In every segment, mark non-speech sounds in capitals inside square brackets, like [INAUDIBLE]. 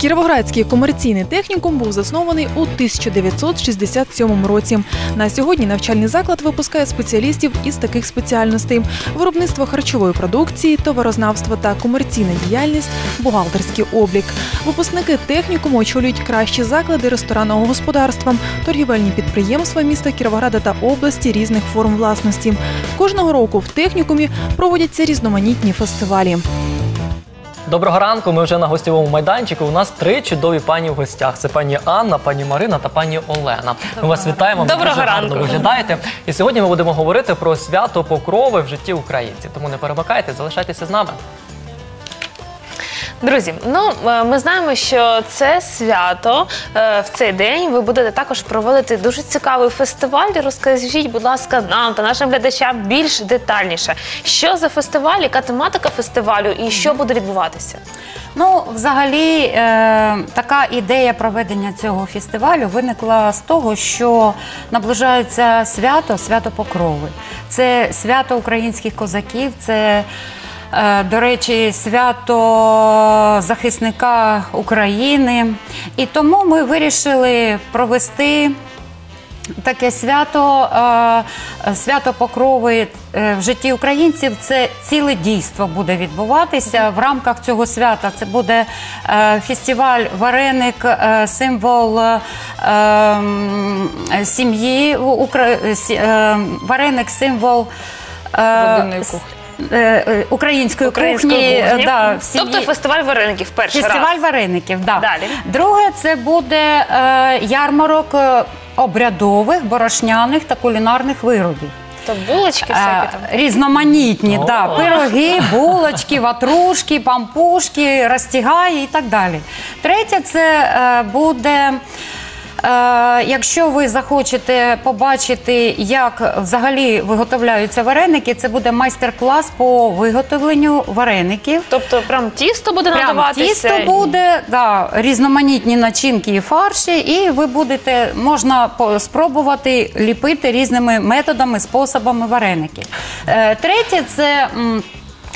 Кіровоградський комерційний технікум був заснований у 1967 році. На сьогодні навчальний заклад випускає спеціалістів із таких спеціальностей: виробництво харчової продукції, товарознавство та комерційна діяльність, бухгалтерський облік. Випускники технікуму очолюють кращі заклади ресторанного господарства, торгівельні підприємства міста Кіровограда та області різних форм власності. Кожного року в технікумі проводяться різноманітні фестивалі. Доброго ранку. Ми вже на гостєвому майданчику. У нас три чудові пані в гостях. Це пані Анна, пані Марина та пані Олена. Ми вас вітаємо. Ви Доброго дуже гарно ранку. виглядаєте. І сьогодні ми будемо говорити про свято покрови в житті українців. Тому не перемикайте, залишайтеся з нами. Друзі, ну е, ми знаємо, що це свято е, в цей день ви будете також проводити дуже цікавий фестиваль. Розкажіть, будь ласка, нам та нашим глядачам більш детальніше, що за фестиваль, яка тематика фестивалю і що буде відбуватися. Ну, взагалі, е, така ідея проведення цього фестивалю виникла з того, що наближається свято, свято Покрови. Це свято українських козаків, це, до речі, свято захисника України. І тому ми вирішили провести. Таке свято, е, свято покрови е, в житті українців. Це ціле дійство буде відбуватися в рамках цього свята. Це буде е, фестиваль Вареник, е, символ е, сім'ї е, Вареник, символ. е, Родинної кухні. Е, е, Української, Української кухні, е, кухні. да, в сім'ї. тобто фестиваль вареників перший Фестиваль раз. вареників, да. Далі. Друге, це буде е, ярмарок е, обрядових, борошняних та кулінарних виробів. То булочки всякі Е, там. різноманітні, О. да, пироги, булочки, ватрушки, пампушки, розтягаї і так далі. Третє, це е, буде. Е, якщо ви захочете побачити, як взагалі виготовляються вареники, це буде майстер-клас по виготовленню вареників. Тобто, прям тісто буде Прям надаватися. тісто буде, да, різноманітні начинки і фарші, і ви будете можна спробувати ліпити різними методами, способами вареники. Е, третє це.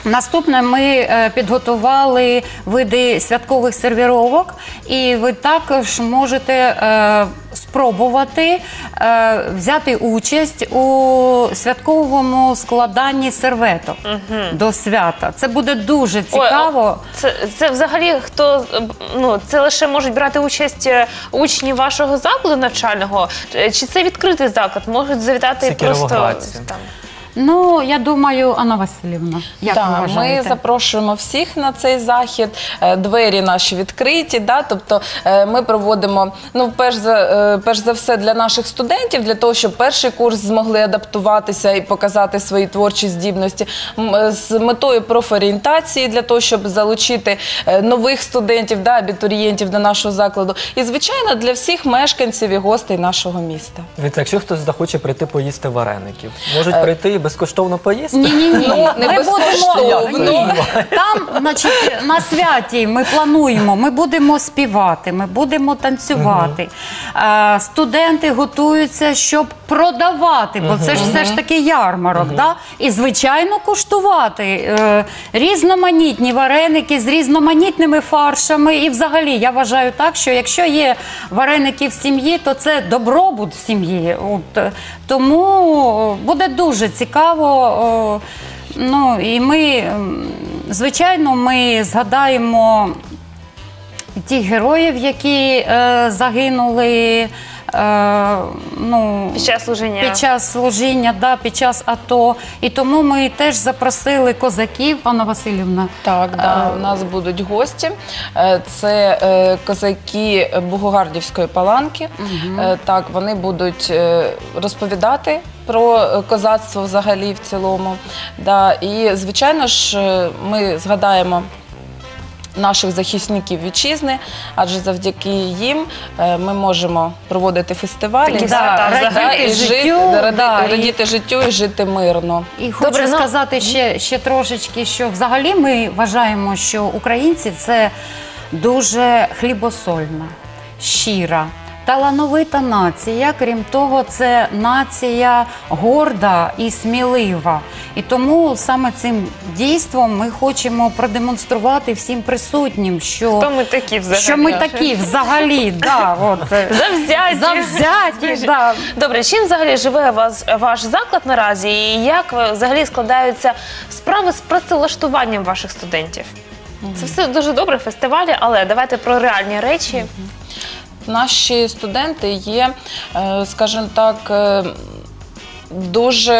Наступне ми е, підготували види святкових сервіровок, і ви також можете е, спробувати е, взяти участь у святковому складанні серветок до свята. Це буде дуже цікаво. а Це, це взагалі хто ну це лише можуть брати участь учні вашого закладу навчального, чи це відкритий заклад? Можуть завітати Це просто там. Ну, я думаю, Анна Васильівна, як ви Так, ми вважаєте? запрошуємо всіх на цей захід. Е, Двері наші відкриті. Да? Тобто е, ми проводимо ну, перш за е, перш за все для наших студентів, для того, щоб перший курс змогли адаптуватися і показати свої творчі здібності М, е, з метою профорієнтації, для того, щоб залучити е, нових студентів, да, абітурієнтів до нашого закладу. І звичайно для всіх мешканців і гостей нашого міста. Дивіться, якщо хтось захоче прийти поїсти вареників, можуть прийти і безкоштовно поїсти. Ні, ні, ні. Ну, не ми будемо безкоштовно. Там, значить, на святі ми плануємо. Ми будемо співати, ми будемо танцювати. Е, Студенти готуються, щоб продавати, бо це ж все ж таки ярмарок. Да? І звичайно куштувати е, різноманітні вареники з різноманітними фаршами. І взагалі я вважаю так, що якщо є вареники в сім'ї, то це добробут в сім'ї. От, е, тому буде дуже цікаво. О, Ну і ми, звичайно, ми згадаємо тих героїв, які е, загинули. Е, ну, Під час служіння. під час служіння, да, під час АТО. І тому ми теж запросили козаків, Анна Васильівна. Так, да, у нас будуть гості. Е, Це е, козаки Богогардівської паланки. Е, Так, вони будуть е, розповідати про е, козацтво взагалі в цілому. Да. І, звичайно ж, е, ми згадаємо. Наших захисників вітчизни, адже завдяки їм е, ми можемо проводити фестивалі Такі Да, свята да, радіти і життю, жити, ради- да, і- радіти життю і жити мирно. І хочу Добре, ну- сказати ще, ще трошечки, що взагалі ми вважаємо, що українці це дуже хлібосольна, щира, талановита нація. Крім того, це нація горда і смілива. І тому саме цим дійством ми хочемо продемонструвати всім присутнім, що, Хто ми такі взагалі? що ми такі взагалі. Да, от, е, [LAUGHS] Завзяті. Завзяті, да. Добре, чим взагалі живе вас, ваш заклад наразі і як взагалі складаються справи з працевлаштуванням ваших студентів? Це все дуже добре, фестивалі, але давайте про реальні речі. Наші студенти є, е, скажімо так, е, дуже.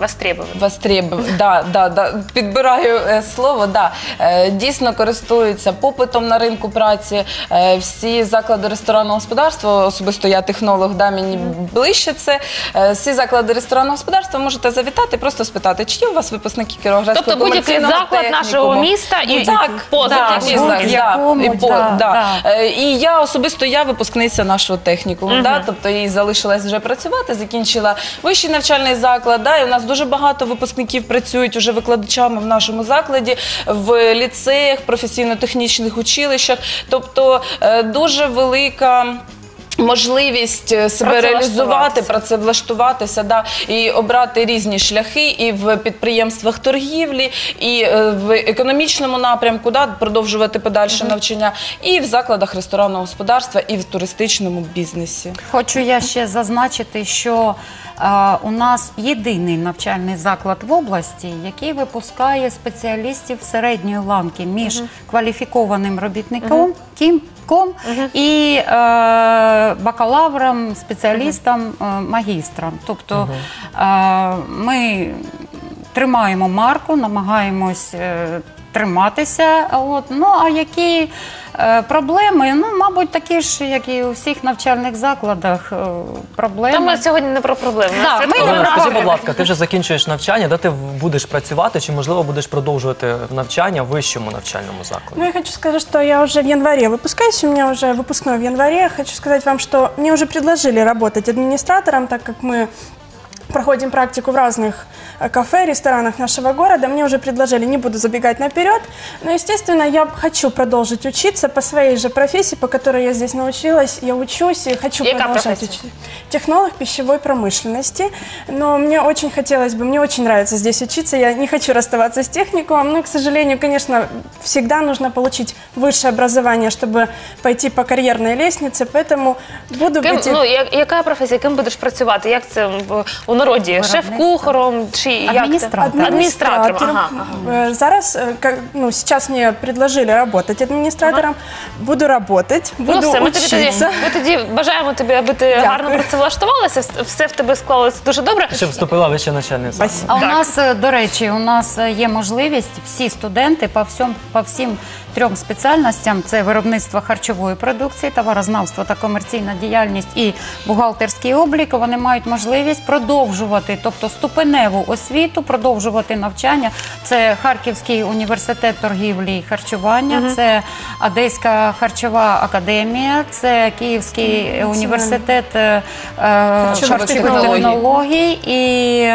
Востребовані. Востребовані. Да, да, да. Підбираю е, слово. Да. Е, дійсно користуються попитом на ринку праці. Е, всі заклади ресторанного господарства, особисто я технолог, да, мені ближче це. Е, всі заклади ресторанного господарства можете завітати, просто спитати, чи є у вас випускники Кіровоградського Тобто будь-який комерційного заклад нашого міста і так, поза да, технікумом. будь-який, да, і по- да, да. да. Е, І я особисто я випускниця нашого технікуму. Да, тобто їй залишилась вже працювати, закінчила вищий навчальний заклад. Да, і у нас дуже багато випускників працюють уже викладачами в нашому закладі, в ліцеях, професійно-технічних училищах. Тобто е, дуже велика. Можливість е, себе реалізувати, працевлаштуватися, да, і обрати різні шляхи і в підприємствах торгівлі, і е, в економічному напрямку, да, продовжувати подальше навчання, і в закладах ресторанного господарства, і в туристичному бізнесі. Хочу я ще зазначити, що у нас єдиний навчальний заклад в області, який випускає спеціалістів середньої ланки між кваліфікованим робітником ким- ком і е, бакалавром, спеціалістом, е, магістром. Тобто е, ми тримаємо марку, намагаємось е, Триматися, от ну а які е, проблеми? Ну, мабуть, такі ж, як і у всіх навчальних закладах. Е, проблеми. Та ми сьогодні не про проблеми. Да, Це ми про не Олена, про скажи, проблеми. будь ласка, ти вже закінчуєш навчання, де ти будеш працювати, чи можливо будеш продовжувати навчання в вищому навчальному закладі? Ну, я хочу сказать, что я уже в январе выпускаюсь, у меня уже выпускной в январе. Хочу сказать вам, что мне уже предложили работать администратором, так как мы Проходим практику в разных э, кафе, ресторанах нашего города. Мне уже предложили, не буду забегать наперед, но, естественно, я хочу продолжить учиться по своей же профессии, по которой я здесь научилась. Я учусь и хочу Яка продолжать профессия? учиться. Технолог пищевой промышленности. Но мне очень хотелось бы, мне очень нравится здесь учиться. Я не хочу расставаться с техникумом. Но, к сожалению, конечно, всегда нужно получить высшее образование, чтобы пойти по карьерной лестнице. Поэтому буду Ким, быть... ну, я- яка професія, ким будеш працювати? Як це в- у народі? Шеф-кухаром чи. Ага, ага. Э, Зараз, э, как, ну, сейчас мне предложили работать администратором. Буду работать, буду Ну все, ми тобі, тоді, учиться. ми тоді бажаємо тобі, аби ти гарно працевлаштувалася, все в тебе склалося дуже добре. Щоб вступила в вищий навчальний заклад. Спасибо. А у нас, е, до речі, у нас е, є можливість всі студенти по всьому по всім трьом спеціальностям: це виробництво харчової продукції, товарознавство та комерційна діяльність і бухгалтерський облік. Вони мають можливість продовжувати, тобто ступеневу освіту, продовжувати навчання. Це Харківський університет торгівлі і харчування, це Одеська харчова академія, це Київський університет е, е, харчових технологій. технологій і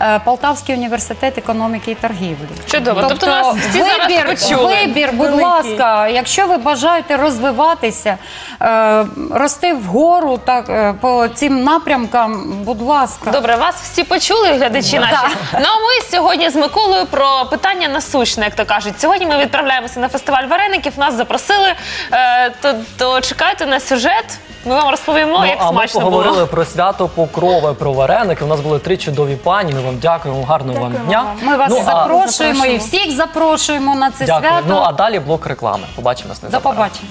е, Полтавський університет економіки і торгівлі. Чудово. Тобто нас всі зараз вибір, почули. вибір, будь Великий. ласка, якщо ви бажаєте розвиватися, е, рости вгору так, е, по цим напрямкам, будь ласка. Добре, вас всі почули, глядачі наші. Ну а ми сьогодні з Миколою про питання насущне, як то кажуть. Сьогодні ми відправляємося на фестиваль вареників. Нас запросили. Е, то, то чекайте на сюжет. Ми вам розповімо, Ну, як а ми смачно поговорили було. про свято Покрове, про вареники. У нас були три чудові пані. Ми вам дякуємо, гарного вам Дякуємо дня. вам. Ми вас ну, а, запрошуємо і всіх запрошуємо на це дякую. свято. Ну а далі блок реклами. Побачимось До незабаром. побачення.